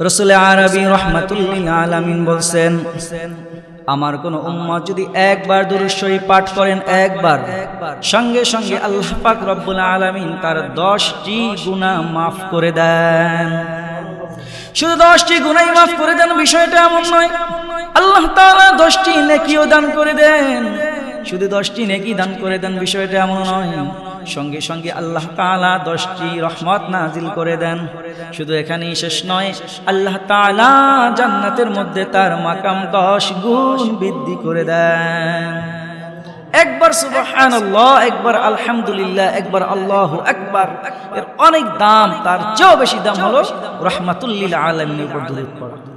রসুল আরবি রহমাতুল্লিল আলামিন বলছেন, আমার কোন উম্মত যদি একবার শরীফ পাঠ করেন একবার, সঙ্গে সঙ্গে আল্লাহ পাক রব্বুল আলামিন তার দশটি গুনাহ মাফ করে দেন। শুধু দশটি গুনাই মাফ করে দেন, বিষয়টা এমন নয়। আল্লাহ তাআলা দশটি নেকিও দান করে দেন। শুধু দশটি নেকি দান করে দেন, বিষয়টা এমন নয়। সঙ্গে সঙ্গে আল্লাহ তাআলা দশটি রহমত নাজিল করে দেন। শুধু এখানেই শেষ নয়, আল্লাহ তাআলা জান্নাতের মধ্যে তার মাকাম দশ গুণ বৃদ্ধি করে দেন। একবার সুবহানাল্লাহ, একবার আলহামদুলিল্লাহ, একবার আল্লাহ একবার এর অনেক দাম, তার চেয়েও বেশি দাম হলো রহমাতুল্লিল আলামিনের উপর দরুদ পড়া।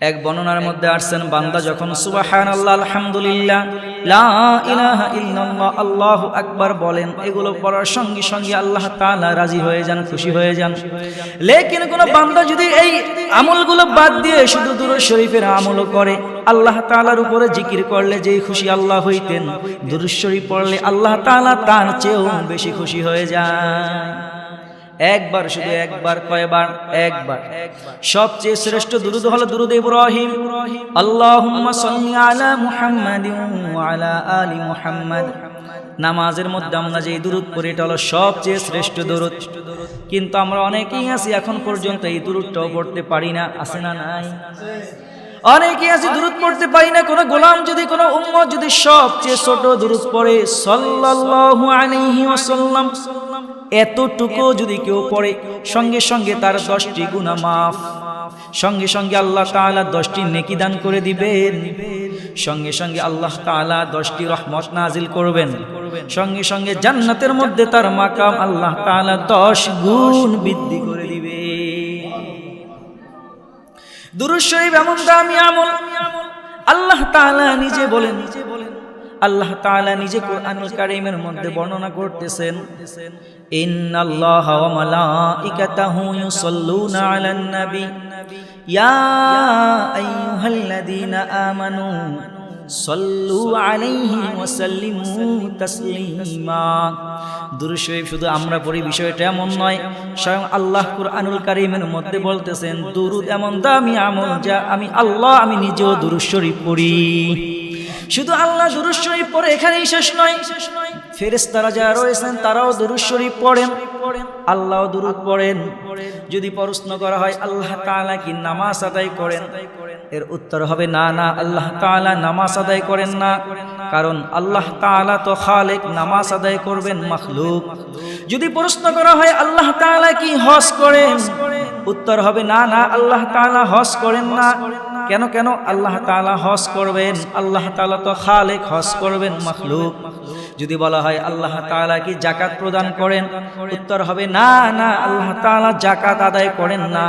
এক বর্ণনার মধ্যে আসছেন, বান্দা যখন সুবহানাল্লাহ, আলহামদুলিল্লাহ, লা ইলাহা ইল্লাল্লাহ, আল্লাহু আকবার বলেন, এগুলো পড়ার সঙ্গে সঙ্গে আল্লাহ তাআলা রাজি হয়ে যান, খুশি হয়ে যান। লেকিন কোন বান্দা যদি এই আমলগুলো বাদ দিয়ে শুধু দুরূদ শরীফের আমলও করে, আল্লাহ তাআলার উপরে জিকির করলে যেই খুশি আল্লাহ হইতেন, দুরূদ শরীফ পড়লে আল্লাহ তাআলা তার চেয়েও বেশি খুশি হয়ে যায়। একবার, শুধু একবার, কয়বার? একবার। সবচেয়ে শ্রেষ্ঠ দুরুদ হলো দুরুদ ইব্রাহিম। আল্লাহুম্মা সাল্লি আলা মুহাম্মাদিন ওয়া আলা আলি মুহাম্মাদ। নামাজের মধ্যে আমরা যে দুরুদ পড়ি, এটা হলো সবচেয়ে শ্রেষ্ঠ দুরুদ। কিন্তু আমরা অনেকেই আছি, এখন পর্যন্ত এই দুরুদটাও পড়তে পারি না। আছে না নাই? অনেকে আছে দূরত পড়তে পারি না, কোনো গোলাম যদি, কোনো উম্মত যদি সবচেয়ে ছোট দূরত পড়ে, সাল্লাল্লাহু আলাইহি ওয়াসাল্লাম, এতটুকু যদি কেউ পড়ে, সঙ্গে সঙ্গে তার দশটি গুনাহ মাফ, সঙ্গে সঙ্গে আল্লাহ তাআলা দশটি নেকি দান করে দিবেন, সঙ্গে সঙ্গে আল্লাহ তাআলা দশটি রহমত নাজিল করবেন, সঙ্গে সঙ্গে জান্নাতের মধ্যে তার মাকাম আল্লাহ তাআলা দশ গুণ বৃদ্ধি করে দিবে দুরুদ শরীফ এমন দামি আমল। আল্লাহ তাআলা নিজে বলেন, আল্লাহ তাআলা নিজে কোরআনুল কারীমের মধ্যে বর্ণনা করতেছেন, ইন্নাল্লাহা ওয়া মালাইকাতাহু ইউসাল্লুনা আলান নবী ইয়া আইয়ুহাল্লাযীনা আমানু শুধু আমরা পড়ি, বিষয়টা এমন নয়, স্বয়ং আল্লাহ কুরআনুল মধ্যে বলতেছেন, দুরুদ এমন দামি আমল যা আমি আল্লাহ, আমি নিজেও পড়ি। শুধু আল্লাহ পড়ে এখানেই শেষ নয়, ফেরেশতারা যারা রয়েছেন তারাও দুরূদ পড়েন আল্লাহ দুরুদ পড়েন। যদি প্রশ্ন করা হয়, আল্লাহ তাআলা কি নামাজ আদায় করেন? এর উত্তর হবে, না না, আল্লাহ তাআলা নামাজ আদায় করেন না। কারণ আল্লাহ তাআলা তো খালেক, নামাজ আদায় করবেন মাখলুক। যদি প্রশ্ন করা হয়, আল্লাহ তাআলা কি হজ করেন? উত্তর হবে, না না, আল্লাহ তাআলা হজ করেন না। কেন কেন? আল্লাহ তাআলা হজ করবেন। আল্লাহ তাআলা তো খালেক, হজ করবেন মাখলুক। যদি বলা হয় আল্লাহ তাআলা কি জাকাত প্রদান করেন? উত্তর হবে, না না, আল্লাহ তাআলা জাকাত আদায় করেন না।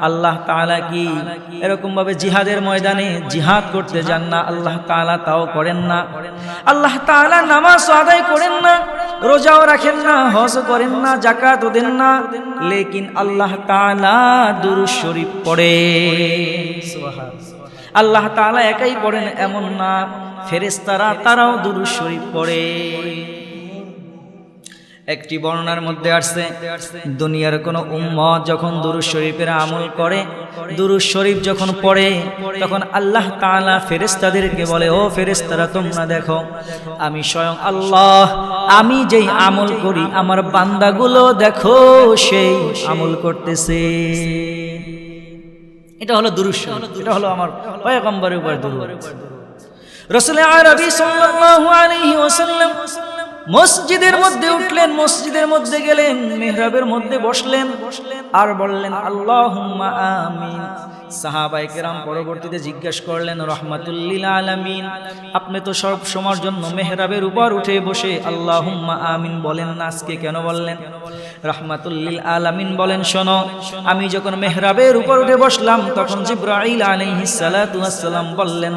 আল্লাহ তাআলা কি এরকম ভাবে জিহাদের ময়দানে জিহাদ করতে যান না? আল্লাহ তাআলা তাও করেন না। আল্লাহ তাআলা নামাজ আদায় করেন না, রোজাও রাখেন না হজ করেন না জাকাত দেন না। লেকিন আল্লাহ তাআলা দুরূদ শরীফ পড়ে। আল্লাহ তাআলা একাই পড়েন, এমন না। ফেরেশতারা তারাও দুরূদ শরীফ পড়ে। একটি বর্ণনার মধ্যে আসছে, দুনিয়ার কোন উম্মত যখন দুরুদ শরীফের আমল করে, দুরুদ শরীফ যখন পড়ে, তখন আল্লাহ তাআলা ফেরেশতাদেরকে বলে, ও ফেরেশতারা, তোমরা দেখো, আমি স্বয়ং আল্লাহ, আমি যেই আমল করি, আমার বান্দাগুলো দেখো, সেই আমল করতেছে। এটা হলো দুরুদ শরীফ, এটা হলো আমার পয়গম্বরের উপর দুরুদ। রাসূল আরবি সাল্লাল্লাহু আলাইহি ওয়াসাল্লাম মসজিদের মধ্যে উঠলেন, মসজিদের মধ্যে গেলেন, মেহরাবের মধ্যে বসলেন আর বললেন, আল্লাহুম্মা আমিন। সাহাবাই কেরাম পরবর্তীতে জিজ্ঞাসা করলেন, রহমাতুল্লিল আলামিন। আপনি তো সব সময়ের জন্য মেহরাবের উপর উঠে বসে আল্লাহুম্মা আমিন বলেন না, আজকে কেন বললেন? রহমাতুল্লিল আলামিন বলেন, শোনো, আমি যখন মেহরাবের উপর উঠে বসলাম, তখন জিব্রাইল ওয়াসসালাম বললেন,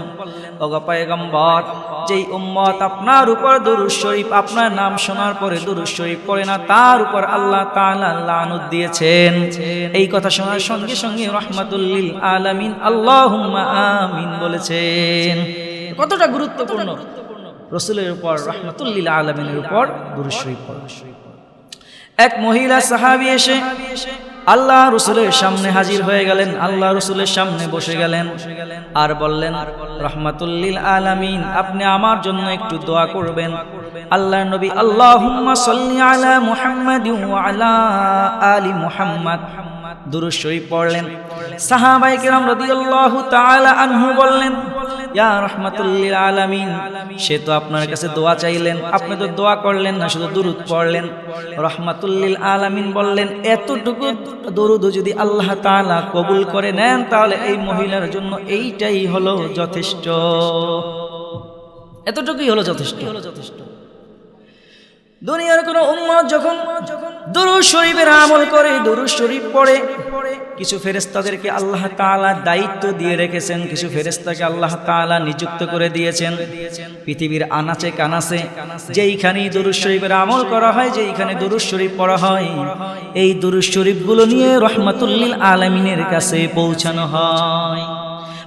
ওগো পয়গম্বর যেই উম্মত আপনার উপর দুরূদ শরীফ, আপনার নাম শোনার পরে দুরূদ শরীফ পড়ে না, তার উপর আল্লাহ তাআলা লানত দিয়েছেন। এই কথা শোনার সঙ্গে সঙ্গে রহমাতুল্লিল আলামিন আল্লাহুম্মা আমিন বলেছেন। কতটা গুরুত্বপূর্ণ? রসুলের উপর, রহমাতুল্লিল আলামিনের উপর দুরূদ শরীফ পড়া। এক মহিলা সাহাবী এসে আল্লাহ রসুলের সামনে হাজির হয়ে গেলেন, আল্লাহ রসুলের সামনে বসে গেলেন আর বললেন, রহমাতুল্লিল আলামিন, আপনি আমার জন্য একটু দোয়া করবেন। আল্লাহ নবী সাল্লি আলা মুহাম্মাদ আলা মুহাম্মাদ। দুরূদ শরীফ পড়লেন। সাহাবায়ে কেরাম রাদিয়াল্লাহু তাআলা আনহু বললেন রহমাতুল্লিল আলামিন, সে তো আপনার কাছে দোয়া চাইলেন, আপনি তো দোয়া করলেন না, শুধু দুরুদ পড়লেন। রহমাতুল্লিল আলামিন বললেন, এতটুকু দরুদ যদি আল্লাহ তাআলা কবুল করে নেন, তাহলে এই মহিলার জন্য এইটাই হলো যথেষ্ট। এতটুকুই হলো যথেষ্ট। হলো যথেষ্ট দুনিয়ার কোন উম্মত যখন যখন দুরুদ শরীফের আমল করে, দুরুদ শরীফ পড়ে। কিছু ফেরেস্তাদেরকে আল্লাহ তাআলা দায়িত্ব দিয়ে রেখেছেন, কিছু ফেরেস্তাকে আল্লাহ তাআলা নিযুক্ত করে দিয়েছেন। পৃথিবীর আনাচে কানাচে, যেইখানেই দুরুদ শরীফের আমল করা হয়, যেইখানে দুরুদ শরীফ পড়া হয়, এই দুরুদ শরীফগুলো নিয়ে রহমাতুল্লিল আলামিনের কাছে পৌঁছানো হয়।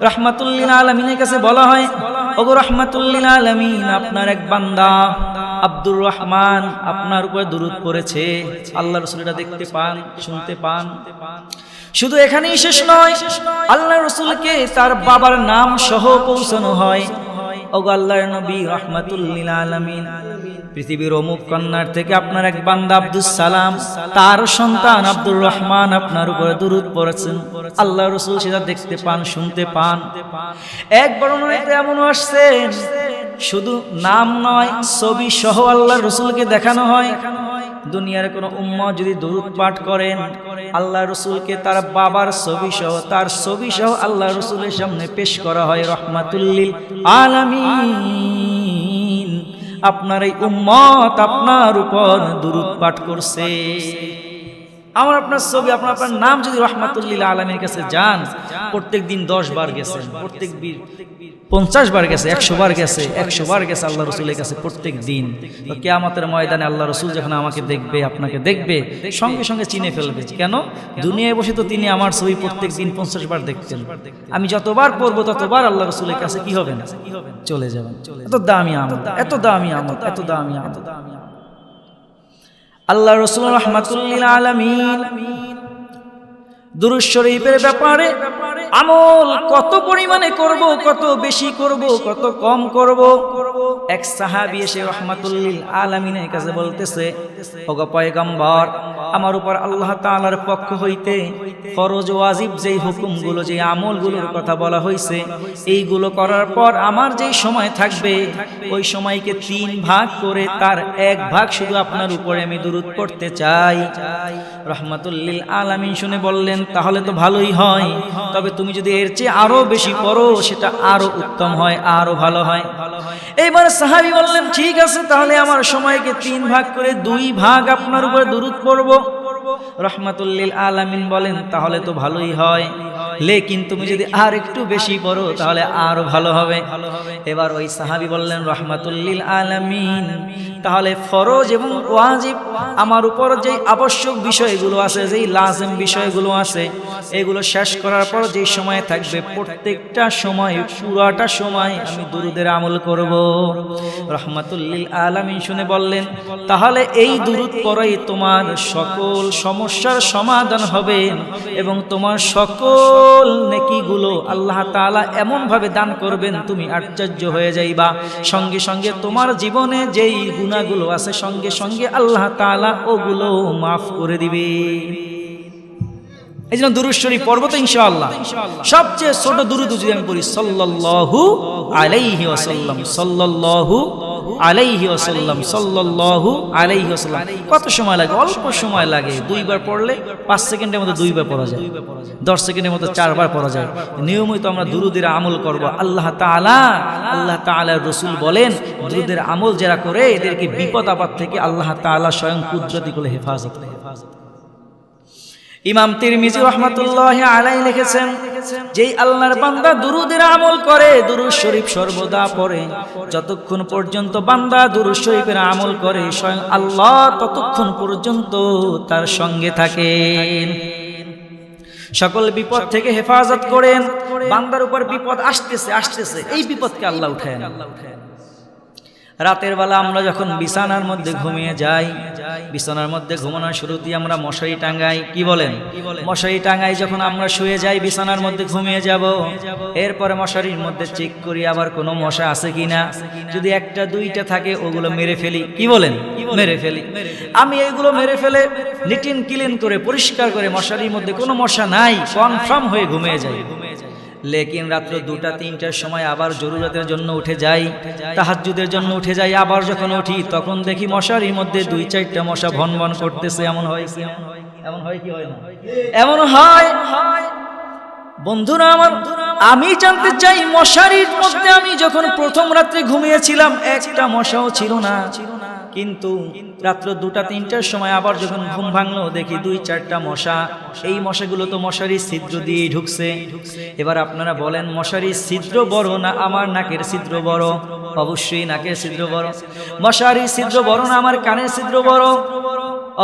রহমাতুল্লিল আলমিনের কাছে বলা হয়, ওগো রহমাতুল্লিল আলমিন, আপনার এক বান্দা আব্দুর রহমান আপনার উপরে দূরত পড়েছে। আল্লাহ রসুলটা দেখতে পান, শুনতে পান। শুধু এখানেই শেষ নয়, আল্লাহ রসুলকে তার বাবার নাম সহ পৌঁছানো হয়। আলমিন। পৃথিবীর অমুক থেকে আপনার এক সালাম, তার সন্তান আপনার উপরে আল্লাহ রসুল সেটা দেখতে পান, শুনতে পান। এক বর্ণনাতে এমন আসছেন শুধু নাম নয়, ছবি সহ আল্লাহ রসুলকে দেখানো হয়। দুনিয়ার কোনো উম্ম যদি দরুদ পাঠ করেন আল্লাহ রসুলকে তার বাবার ছবি সহ, তার ছবি সহ আল্লাহ রসুলের সামনে পেশ করা হয়। রহমাতুল্লিল আলামিন। আপনার এই উম্মত আপনার উপর দুরুদ পাঠ করছে। আমার আপনার ছবি, আপনার আপনার নাম যদি রহমাতুল্লিল আলমীর কাছে যান প্রত্যেক দিন দশ বার গেছেন প্রত্যেক বীর পঞ্চাশ বার গেছে একশো বার গেছে একশো বার গেছে আল্লাহ রসুলের কাছে প্রত্যেক দিন। তো কেয়ামতের ময়দানে আল্লাহ রসুল যখন আমাকে দেখবে আপনাকে দেখবে সঙ্গে সঙ্গে চিনে ফেলবে কেন? দুনিয়ায় বসে তো তিনি আমার ছবি প্রত্যেক দিন পঞ্চাশ বার দেখতেন। আমি যতবার পড়ব ততবার আল্লাহ রসুলের কাছে কি হবে না চলে যাবেন। এত দামি আমল এত দামি আমল এত দামি আমল। আল্লাহ রসুল রহমাতুল্লিল আলমিন দুরুজ শরীফের ব্যাপারে আমল কত পরিমাণে করব, কত বেশি করব, কত কম করব? এক সাহাবি এসে রহমাতুল্লিল আলামিনের কাছে বলতেছে, ওগো আমার উপর আল্লাহ তাআলার পক্ষ হইতে ফরজ ওয়াজিব যেই হুকুমগুলো যে আমলগুলোর কথা বলা হয়েছে এইগুলো করার পর আমার যেই সময় থাকবে, ওই সময়কে তিন ভাগ করে তার এক ভাগ শুধু আপনার উপরে আমি দুরুদ করতে চাই। রহমাতুল্লিল আলামিন শুনে বললেন, তাহলে তো ভালোই হয়। তবে তুমি যদি এর চেয়ে আরও বেশি পড়ো, সেটা আরও উত্তম হয়, আরও ভালো হয়। এইবার সাহাবি বললেন, ঠিক আছে, তাহলে আমার সময়কে তিন ভাগ করে দুই ভাগ আপনার উপরে দূরত পড়ব। রহমাতুল্লিল আলামিন বলেন, তাহলে তো ভালোই হয়। লেকিন তুমি যদি আর একটু বেশি পড়ো, তাহলে আরও ভালো হবে। এবার ওই সাহাবি বললেন, রহমাতুল্লিল আলামিন তাহলে ফরজ এবং ওয়াজিব আমার উপর যে আবশ্যক বিষয়গুলো আছে, যেই লাজেম বিষয়গুলো আছে, এগুলো শেষ করার পর যেই সময় থাকবে, প্রত্যেকটা সময়, পুরাটা সময় আমি দুরুদের আমল করব। রহমাতুল্লিল আলামিন শুনে বললেন, তাহলে এই দুরুদ পরাই তোমার সকল সমস্যার সমাধান হবে এবং তোমার সকল নেকিগুলো আল্লাহ তাআলা এমনভাবে দান করবেন, তুমি আশ্চর্য হয়ে যাইবা। সঙ্গে সঙ্গে তোমার জীবনে যেই গুণাগুলো আছে সঙ্গে সঙ্গে আল্লাহ তালা ওগুলো মাফ করে দিবে। এই জন্য দুরুশ্বরী পর্বত ইনশাআল্লাহ। সবচেয়ে ছোট দুরুদ যদি আমি বলি সাল্লাল্লাহু আলাইহি ওয়াসাল্লাম, সাল্লাল্লাহু আলাইহি ওয়াসাল্লাম, সাল্লাল্লাহু আলাইহি ওয়াসাল্লাম। কত সময় লাগে? অল্প সময় লাগে। দুইবার পড়লে পাঁচ সেকেন্ডের মধ্যে দুইবার পড়া যায়। দশ সেকেন্ডের মধ্যে চারবার পড়া যায়। নিয়মিত আমরা দুরুদের আমল করব। আল্লাহ তাআলা, আল্লাহ রসুল বলেন, দুরুদের আমল যারা করে, এদেরকে বিপদ আপদ থেকে আল্লাহ তাআলা স্বয়ং কুদরতি করে হেফাজত হেফাজত ইমাম তিরমিজি রহমাতুল্লাহ আলাই লিখেছেন, যেই আল্লাহর বান্দা দুরুদের আমল করে, দুরুদ শরীফ সর্বদা পড়ে। যতক্ষণ পর্যন্ত বান্দা দুরুদ শরীফের আমল করে, স্বয়ং আল্লাহ ততক্ষণ পর্যন্ত তার সঙ্গে থাকেন। সকল বিপদ থেকে হেফাজত করেন। বান্দার উপর বিপদ আসতেছে আসতেছে। এই বিপদকে আল্লাহ উঠায় আল্লাহ উঠায় রাতের বেলা আমরা যখন বিছানার মধ্যে ঘুমিয়ে যাই, বিছানার মধ্যে ঘুমানোর শুরুতেই আমরা মশারি টাঙ্গাই কি বলেন? মশারি টাঙ্গাই যখন আমরা শুয়ে যাই, বিছানার মধ্যে ঘুমিয়ে যাব। এরপরে মশারির মধ্যে চেক করি আবার কোনো মশা আছে কিনা। যদি একটা, দুইটা থাকে, ওগুলো মেরে ফেলি। কি বলেন? মেরে ফেলি। আমি এইগুলো মেরে ফেলে নিটিন ক্লিন করে, পরিষ্কার করে মশারির মধ্যে কোনো মশা নাই, কনফার্ম হয়ে ঘুমিয়ে যাই। লেকিন রাত্র দুটা, তিনটার সময় আবার জরুরতের জন্য উঠে যাই, তাহাজ্জুদের জন্য উঠে যাই, আবার যখন উঠি, তখন দেখি মশারির মধ্যে দুই, চারটা মশা ভন ভন করতেছে। এমন হয় কি? এমন হয় কি হয় এমন হয়। বন্ধুরা আমার, আমি জানতে চাই মশারির মধ্যে আমি যখন প্রথম রাত্রে ঘুমিয়েছিলাম, একটা মশাও ছিল না। কিন্তু রাত্র দুটা, তিনটার সময় আবার যখন ঘুম ভাঙলো, দেখি দুই, চারটা মশা। এই মশাগুলো তো মশারি ছিদ্র দিয়েই ঢুকছে। এবার আপনারা বলেন মশারি ছিদ্র বড় না আমার নাকের ছিদ্র বড়? অবশ্যই নাকের ছিদ্র বড়। মশারি ছিদ্র বড় না আমার কানের ছিদ্র বড়?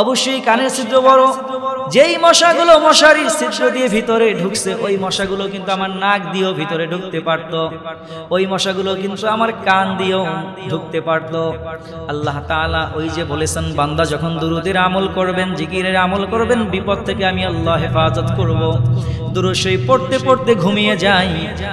অবশ্যই কানের ছিদ্র বড়। যেই মশাগুলো মশারির ছিদ্র দিয়ে ভিতরে ঢুকছে, ওই মশাগুলো কিন্তু আমার নাক দিয়েও ভিতরে ঢুকতে পারত। ওই মশাগুলো কিন্তু আমার কান দিয়েও ঢুকতে পারত। আল্লাহ তাআলা ওই যে বলেছেন, বান্দা যখন দুরুদের আমল করবেন, জিকিরের আমল করবেন, বিপদ থেকে আমি আল্লাহ হেফাজত করব। দুরুসই পড়তে পড়তে ঘুমিয়ে যাই।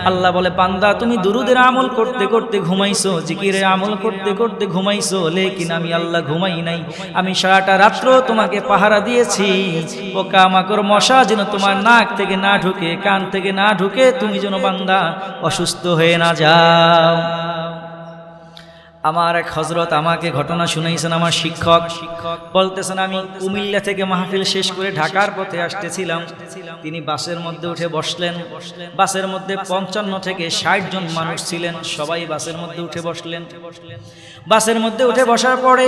আল্লাহ বলে, বান্দা, তুমি দুরুদের আমল করতে করতে ঘুমাইছো, জিকিরের আমল করতে করতে ঘুমাইছো, লেকিন আমি আল্লাহ ঘুমাই নাই। আমি সারাটা রাত্র তোমাকে পাহারা দিয়েছি। পোকা মাকড় মশা যেন তোমার নাক থেকে না ঢুকে, কান থেকে না ঢুকে, তুমি যেন বান্দা অসুস্থ হয়ে না যাও। আমার এক হজরত আমাকে ঘটনা শুনাইছেন আমার শিক্ষক। শিক্ষক বলতেছেন, আমি কুমিল্লা থেকে মাহফিল শেষ করে ঢাকার পথে আসতেছিলাম। তিনি বাসের মধ্যে উঠে বসলেন। বাসের মধ্যে পঞ্চান্ন থেকে ষাট জন মানুষ ছিলেন। সবাই বাসের মধ্যে উঠে বসলেন। বাসের মধ্যে উঠে বসার পরে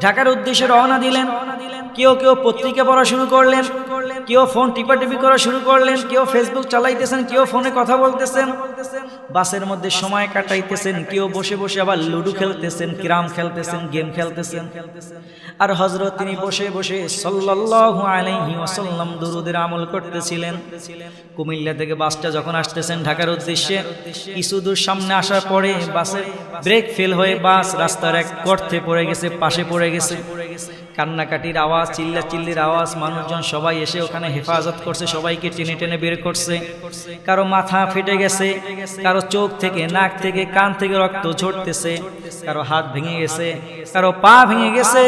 ঢাকার উদ্দেশ্যে রওনা দিলেন। কেউ কেউ পত্রিকা পড়া শুরু করলেন। কেউ ফোন টিপাটিপি করা শুরু করলেন। কেউ ফেসবুক চালাইতেছেন, কেউ ফোনে কথা বলতেছেন। বাসের মধ্যে সময় কাটাইতেছেন, কেউ বসে বসে আবার লুডো খেলতেছেন, ক্রাম খেলতেছেন, গেম খেলতেছেন। আর হজরত তিনি বসে বসে সাল্লাল্লাহু আলাইহি ওয়াসাল্লাম দুরুদের আমল করতেছিলেন। কুমিল্লা থেকে বাসটা যখন আসতেছেন ঢাকার উদ্দেশ্যে, কিছু দূর সামনে আসার পরে বাসের ব্রেক ফেল হয়ে বাস রাস্তার এক গর্তে পড়ে গেছে, পাশে পড়ে গেছে। কান্নাকাটির আওয়াজ চিল্লা চিল্লির আওয়াজ, মানুষজন সবাই এসে ওখানে হেফাজত করছে, সবাইকে টেনে টেনে বের করছে। কারও মাথা ফেটে গেছে, কারও চোখ থেকে, নাক থেকে, কান থেকে রক্ত ঝরতেছে, কারও হাত ভেঙে গেছে, কারও পা ভেঙে গেছে,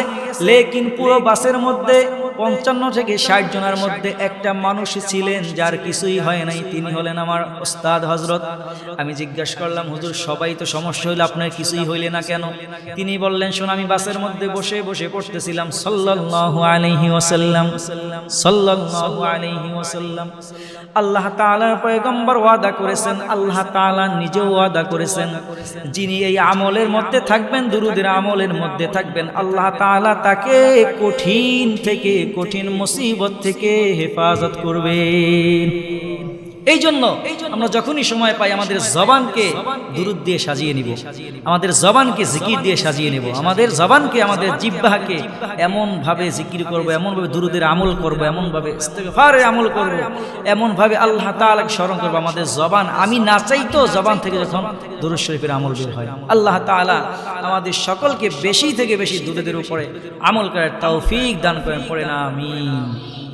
লেকিন পুরো বাসের মধ্যে পঞ্চান্ন থেকে ষাট জনের মধ্যে একটা মানুষ ছিলেন যার কিছুই হয় নাই। তিনি হলেন আমার ওস্তাদ হজরত আমি জিজ্ঞাসা করলাম, হুজুর, সবাই তো সমস্যা হইলে, আপনার কিছুই হইলে না কেন? তিনি বললেন, শোন, আমি বাসের মধ্যে বসে বসে পড়তেছিলাম, সাল্লাল্লাহু আলাইহি ওয়াসাল্লাম, সাল্লাল্লাহু আলাইহি ওয়াসাল্লাম। আল্লাহ তাআলার পয়গম্বর ওয়াদা করেছেন, আল্লাহ তাআলা নিজেও ওয়াদা করেছেন। যিনি এই আমলের মধ্যে থাকবেন, দুরুদের আমলের মধ্যে থাকবেন, আল্লাহ তাআলা তাকে কঠিন থেকে কঠিন মুসিবত থেকে হেফাজত করবেন। এই জন্য আমরা যখনই সময় পাই আমাদের জবানকে দুরুদ দিয়ে সাজিয়ে নিব। আমাদের জবানকে জিকির দিয়ে সাজিয়ে নেব। আমাদের জবানকে, আমাদের জিব্বাহকে এমন ভাবে জিকির করব, এমনভাবে দুরুদের আমল করব এমন ভাবে ইস্তেগফারের আমল করব, এমনভাবে আল্লাহ তাআলাকে স্মরণ করব। আমাদের জবান, আমি না চাইতো জবান থেকে যখন দুরুদ শরীফের আমল বের হয়, আল্লাহ তাআলা আমাদের সকলকে বেশি থেকে বেশি দুরুদের উপরে আমল করার তৌফিক দান করেন পড়ে না আমিন।